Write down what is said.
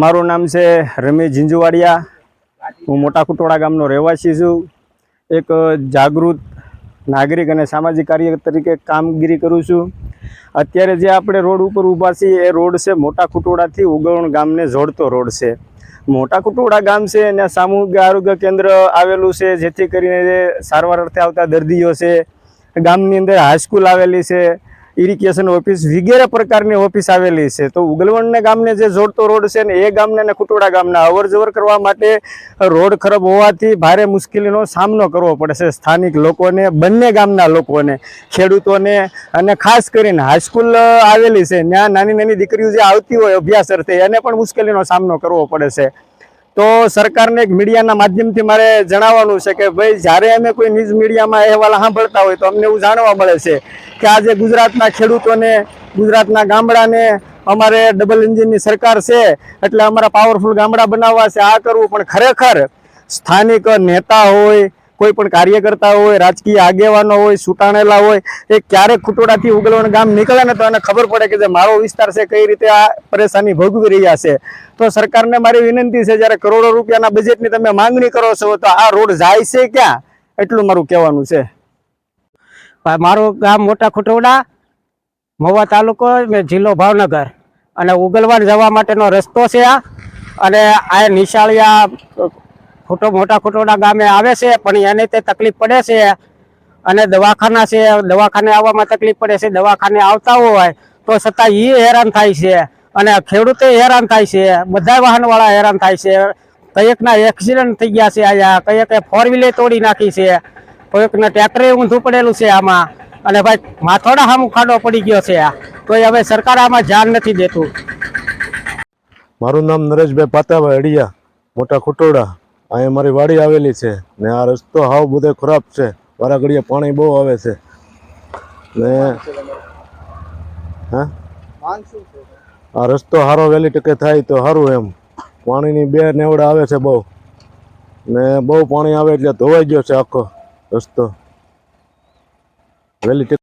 મારું નામ છે રમેશ ઝીંઝુવાડિયા. હું મોટા કુટોળા ગામનો રહેવાસી છું. એક જાગૃત નાગરિક અને સામાજિક કાર્ય તરીકે કામગીરી કરું છું. અત્યારે જે આપણે રોડ ઉપર ઊભા છીએ, એ રોડ છે મોટા કુટોળાથી ઉગવણ ગામને જોડતો રોડ છે. મોટા કુટોળા ગામ છે અને સામૂહિક આરોગ્ય કેન્દ્ર આવેલું છે, જેથી કરીને સારવાર અર્થે આવતા દર્દીઓ છે, ગામની અંદર હાઈસ્કૂલ આવેલી છે ઇરિગેશન ઓફિસ વગેરે પ્રકારની ઓફિસ આવેલી છે. તો ઉગલવણને ગામને જે જોડતો રોડ છે ને, એ ગામને અને ખુટોડા ગામના અવર જવર કરવા માટે રોડ ખરાબ હોવાથી ભારે મુશ્કેલીનો સામનો કરવો પડે છે. સ્થાનિક લોકોને, બંને ગામના લોકોને, ખેડૂતોને અને ખાસ કરીને હાઈસ્કૂલ આવેલી છે. ત્યાં નાની નાની દીકરીઓ જે આવતી હોય અભ્યાસ અર્થે એને પણ મુશ્કેલીનો સામનો કરવો પડે છે. તો સરકારને એક મીડિયાના માધ્યમથી મારે જણાવવાનું છે કે ભાઈ, જ્યારે અમે કોઈ ન્યૂઝ મીડિયામાં અહેવાલ સાંભળતા હોય તો અમને એવું જાણવા મળે છે કે આજે ગુજરાતના ખેડૂતોને, ગુજરાતના ગામડાને અમારે ડબલ એન્જિનની સરકાર છે, એટલે અમારા પાવરફુલ ગામડા બનાવવા છે. આ કરવું પણ ખરેખર સ્થાનિક નેતા હોય કોઈ પણ કાર્યકર્તા હોય, રાજકીય આગેવાનો હોય સુટાણેલા હોય, એ ક્યારેક ખુટોડાથી ઉગલવણ ગામ નીકળે ને તો એને ખબર પડે કે જે મારો વિસ્તાર છે, કઈ રીતે આ પરેશાની ભોગવી રહ્યા છે. તો સરકારને મારી વિનંતી છે, જ્યારે કરોડો રૂપિયાના બજેટની તમે માંગણી કરો છો, તો આ રોડ જાય છે ક્યાં? એટલું મારું કહેવાનું છે. મારું ગામ મોટા ખુટોડા, મહુવા તાલુકો જિલ્લો ભાવનગર. અને ઉગલવાડ જવા માટેનો રસ્તો છે આ. અને આ નિશાળિયા ખોટો મોટા ખોટોડા ગામે આવે છે, પણ એને તે તકલીફ પડે છે. અને દવાખાના છે, દવાખાને આવવામાં તકલીફ પડે છે, દવાખાને આવતા હોય તો છતાં એ હેરાન થાય છે. અને ખેડૂતે હેરાન થાય છે, બધા વાહનવાળા હેરાન થાય છે. કયેકના એક્સિડન્ટ થઈ ગયા છે અહીંયા કયેકે ફોર વ્હીલે તોડી નાખી છે, કોઈકને ટ્રેક્ટરે ઊંધું પડેલું છે આમાં. અને ભાઈ, માથોડા સામું ખાડો પડી ગયો છે આ. તો હવે સરકાર આમાં ધ્યાન નથી દેતું. મારું નામ નરેશભાઈ પાતાભાઈ અડિયા, મોટા ખુટોડા. અહીંયા મારી વાડી આવેલી છે. ને આ રસ્તો હાવ બધે ખરાબ છે. વારા ઘડીએ પાણી બહુ આવે છે. ને હા? આ રસ્તો સારો વહેલી ટકે થાય તો સારું એમ. પાણીની બે નેવડા આવે છે બહુ. ને બહુ પાણી આવે એટલે ધોવાઈ ગયો છે આખો રસ્તો. વહેલી